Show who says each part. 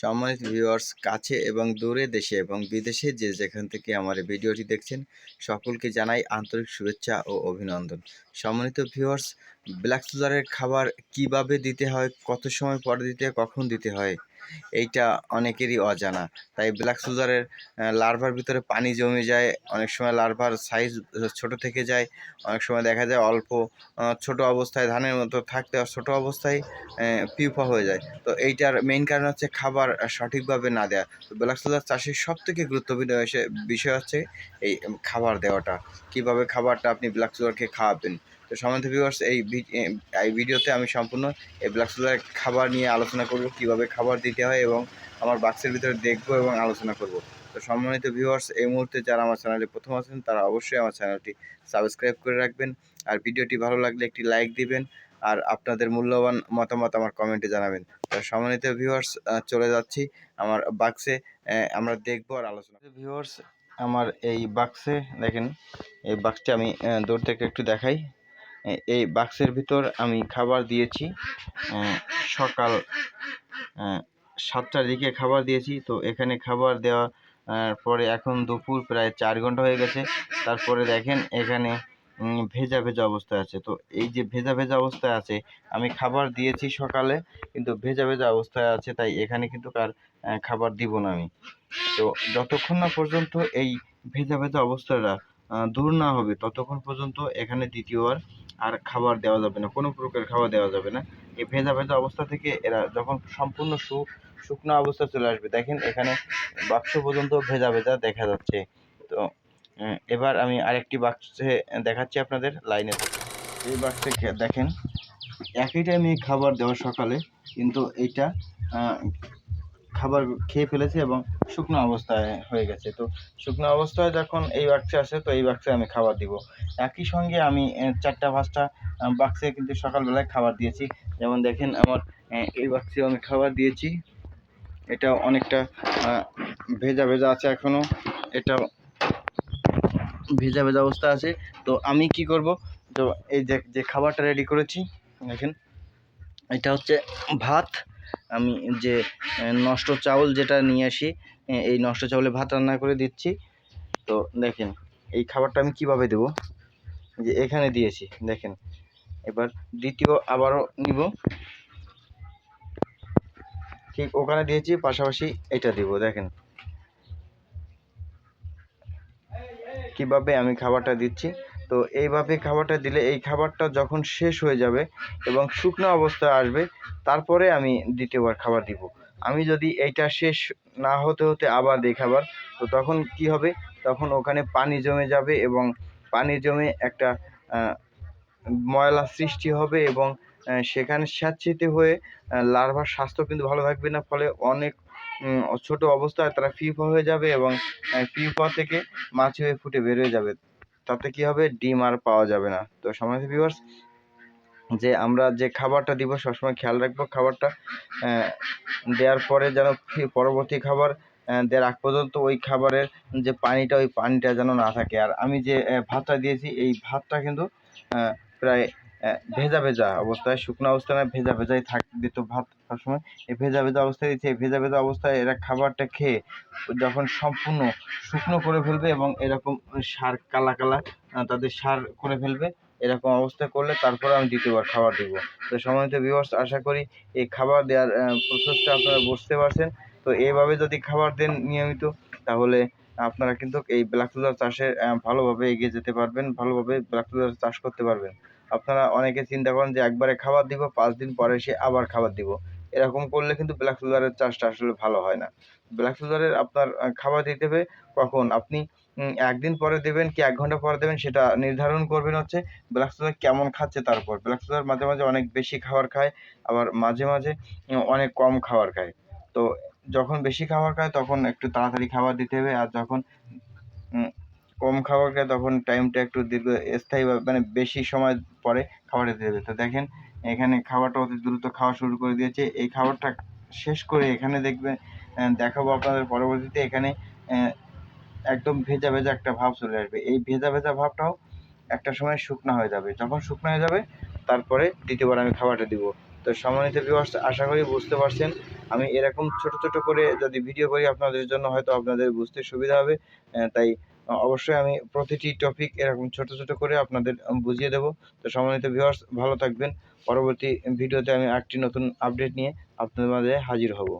Speaker 1: সম্মানিত ভিউয়ার্স কাছে এবং দূরে দেশে এবং বিদেশে যে যেখান থেকে আমার ভিডিওটি দেখছেন, সকলকে জানাই আন্তরিক শুভেচ্ছা ও অভিনন্দন। সম্মানিত ভিউয়ার্স ব্ল্যাক সুগারের খাবার কীভাবে দিতে হয়, কত সময় পরে দিতে হয়, কখন দিতে হয় এইটা অনেকেরই অজানা। তাই ব্ল্যাক সুগারের লার্ভার ভিতরে পানি জমে যায়, অনেক সময় লার্ভার সাইজ ছোট থেকে যায়, অনেক সময় দেখা যায় অল্প ছোট অবস্থায় ধানের মতো থাকতে ছোট অবস্থায় পিউপা হয়ে যায়। তো এইটার মেইন কারণ হচ্ছে খাবার সঠিকভাবে না দেওয়া তো ব্ল্যাক সোলার চাষের সব থেকে গুরুত্বপূর্ণ বিষয়- হচ্ছে এই খাবার দেওয়াটা। কীভাবে খাবারটা আপনি ব্ল্যাক সোলারকে খাওয়াবেন? তো সমান্ত ভিউয়ার্স এই এই ভিডিওতে আমি সম্পূর্ণ এই ব্ল্যাক সোলার খাবার নিয়ে আলোচনা করব, কীভাবে খাবার দিতে হয় এবং আমার বাক্সের ভিতরে দেখব এবং আলোচনা করব। তো সম্মানিত ভিউয়ার্স এই মুহূর্তে যারা আমার চ্যানেলে প্রথম আছেন, তারা অবশ্যই আমার চ্যানেলটি সাবস্ক্রাইব করে রাখবেন। আর ভিডিওটি ভালো লাগলে একটি লাইক দিবেন আর আপনাদের মূল্যবান মতামত আমার কমেন্টে জানাবেন। তো সম্মানিত ভিউয়ার্স চলে যাচ্ছি আমার বাক্সে আমরা দেখব আর আলোচনা ভিউয়ার্স আমার এই বাক্সে দেখেন, এই বাক্সটি আমি দূর থেকে একটু দেখাই। এই বাক্সের ভিতর আমি খাবার দিয়েছি। সকাল সাতটার দিকে খাবার দিয়েছি। তো এখানে খাবার দেওয়া পরে এখন দুপুর প্রায় চার ঘণ্টা হয়ে গেছে। তারপরে দেখেন এখানে ভেজা ভেজা অবস্থায় আছে। তো এই যে ভেজা ভেজা অবস্থায় আছে, আমি খাবার দিয়েছি সকালে, কিন্তু ভেজা ভেজা অবস্থায় আছে, তাই এখানে কিন্তু আর খাবার দিব না আমি। তো যতক্ষণ না পর্যন্ত এই ভেজা ভেজা অবস্থাটা দূর না হবে ততক্ষণ পর্যন্ত এখানে দ্বিতীয়বার আর খাবার দেওয়া যাবে না কোনো প্রকার খাবার দেওয়া যাবে না। এই ভেজা ভেজা অবস্থা থেকে এরা যখন সম্পূর্ণ সু শুকনো অবস্থা চলে আসবে দেখেন এখানে বাক্স পর্যন্ত ভেজা ভেজা দেখা যাচ্ছে। তো এবার আমি আরেকটি বাক্সে দেখাচ্ছি আপনাদের লাইনে এই বাক্সে দেখেন একই টাইমে খাবার দেওয়া সকালে কিন্তু আহ, খাবার খেয়ে ফেলেছে এবং শুকনো অবস্থায় হয়ে গেছে। তো শুকনো অবস্থায় যখন এই বাক্সে আসে, তো এই বাক্সে আমি খাবার দিব। একই সঙ্গে আমি চারটা, পাঁচটা বাক্সে কিন্তু সকালবেলায় খাবার দিয়েছি। যেমন দেখেন আমার এই বাক্সেও আমি খাবার দিয়েছি। এটা অনেকটা ভেজা ভেজা আছে এখনও। এটা ভেজা ভেজা অবস্থা আছে। তো আমি কি করব? তো এই যে খাবারটা রেডি করেছি, দেখেন, এটা হচ্ছে ভাত আমি যে নষ্ট চাউল যেটা নিয়ে আসি এই নষ্ট চাউলে ভাত রান্না করে দিচ্ছি। তো দেখেন, এই খাবারটা আমি কীভাবে দেব? যে এখানে দিয়েছি, দেখেন। এবার দ্বিতীয় আবারও নিব। ঠিক ওখানে দিয়েছি, পাশাপাশি এটা দিব, দেখেন। কীভাবে আমি খাবারটা দিচ্ছি? তো এইভাবে খাবারটা দিলে, এই খাবারটা যখন শেষ হয়ে যাবে এবং শুকনো অবস্থায় আসবে, তারপরে আমি দ্বিতীয়বার খাবার দিব। আমি যদি এইটা শেষ না হতে হতে আবার দিই খাবার, তো তখন কি হবে? তখন ওখানে পানি জমে যাবে এবং পানি জমে একটা ময়লা সৃষ্টি হবে এবং সেখানে স্যাঁতসেঁতে হয়ে লার্ভার স্বাস্থ্য কিন্তু ভালো থাকবে না। ফলে অনেক ছোট অবস্থায় তারা ফিউপা হয়ে যাবে এবং ফিউপা থেকে মাছ হয়ে ফুটে বেরোয় যাবে। তাতে কি হবে? ডিম আর পাওয়া যাবে না। তো সময় ভিউয়ার্স যে আমরা যে খাবারটা দিব, সবসময় খেয়াল রাখব খাবারটা দেওয়ার পরে যেন পরবর্তী খাবার দেওয়ার আগ পর্যন্ত ওই খাবারের যে পানিটা, ওই পানিটা যেন না থাকে। আর আমি যে ভাতটা দিয়েছি, এই ভাতটা কিন্তু প্রায় ভেজা ভেজা অবস্থায়, শুকনো অবস্থায় না ভেজা ভেজাই থাক, দিত ভাত সবসময় এই ভেজা ভেজা অবস্থায় দিচ্ছে, এই ভেজা ভেজা অবস্থায় এরা খাবারটা খেয়ে যখন সম্পূর্ণ শুকনো করে ফেলবে এবং এরকম সার, কালা কালা তাদের সার করে ফেলবে, এরকম অবস্থা করলে তারপরে আমি দ্বিতীয়বার খাবার দিব। তো সময়ত ভিউয়ার্স আশা করি এই খাবার দেওয়ার প্রসেসটা আপনারা বুঝতে পারছেন। তো এইভাবে যদি খাবার দেন নিয়মিত, তাহলে আপনারা কিন্তু এই ব্ল্যাক ফ্লাওয়ার চাষে ভালোভাবে এগিয়ে যেতে পারবেন, ভালোভাবে ব্ল্যাক ফ্লাওয়ার চাষ করতে পারবেন। আপনারা অনেকে চিন্তা করেন যে একবারে খাবার দিব, পাঁচ দিন পরে এসে আবার খাবার দিব। এরকম করলে কিন্তু ব্ল্যাক ফ্লাওয়ারের চাষটা আসলে ভালো হয় না। ব্ল্যাক ফ্লাওয়ারের আপনার খাবার দিতে হবে কখন? আপনি একদিন পরে দেবেন কি এক ঘণ্টা পরে দেবেন সেটা নির্ধারণ করবেন হচ্ছে ব্ল্যাক সোলার কেমন খাচ্ছে তারপর ব্ল্যাক সোলার মাঝে মাঝে অনেক বেশি খাবার খায়, আবার মাঝে মাঝে অনেক কম খাবার খায়। তো যখন বেশি খাবার খায়, তখন একটু তাড়াতাড়ি খাবার দিতে হবে। আর যখন কম খাবার খায়, তখন টাইমটা একটু দীর্ঘ, স্থায়ী মানে বেশি সময় পরে খাবার দিতে হবে। তো দেখেন, এখানে খাবারটা অতি দ্রুত খাওয়া শুরু করে দিয়েছে। এই খাবারটা শেষ করে এখানে দেখবেন দেখাবো আপনাদের পরবর্তীতে। এখানে একদম ভেজা ভেজা একটা ভাব চলে আসবে। এই ভেজা ভেজা ভাবটাও একটা সময় শুকনো হয়ে যাবে। যখন শুকনো হয়ে যাবে, তারপরে দ্বিতীয়বার আমি খাবারটা দিব। তো সম্মানিত ভিউয়ার্স আশা করি বুঝতে পারছেন। আমি এরকম ছোট ছোট করে যদি ভিডিও করি, আপনাদের জন্য হয়তো আপনাদের বুঝতে সুবিধা হবে। তাই অবশ্যই আমি প্রতিটি টপিক এরকম ছোট ছোট করে আপনাদের বুঝিয়ে দেব। তো সম্মানিত ভিউয়ার্স ভালো থাকবেন। পরবর্তী ভিডিওতে আমি আরেকটি নতুন আপডেট নিয়ে আপনাদের মাঝে হাজির হব।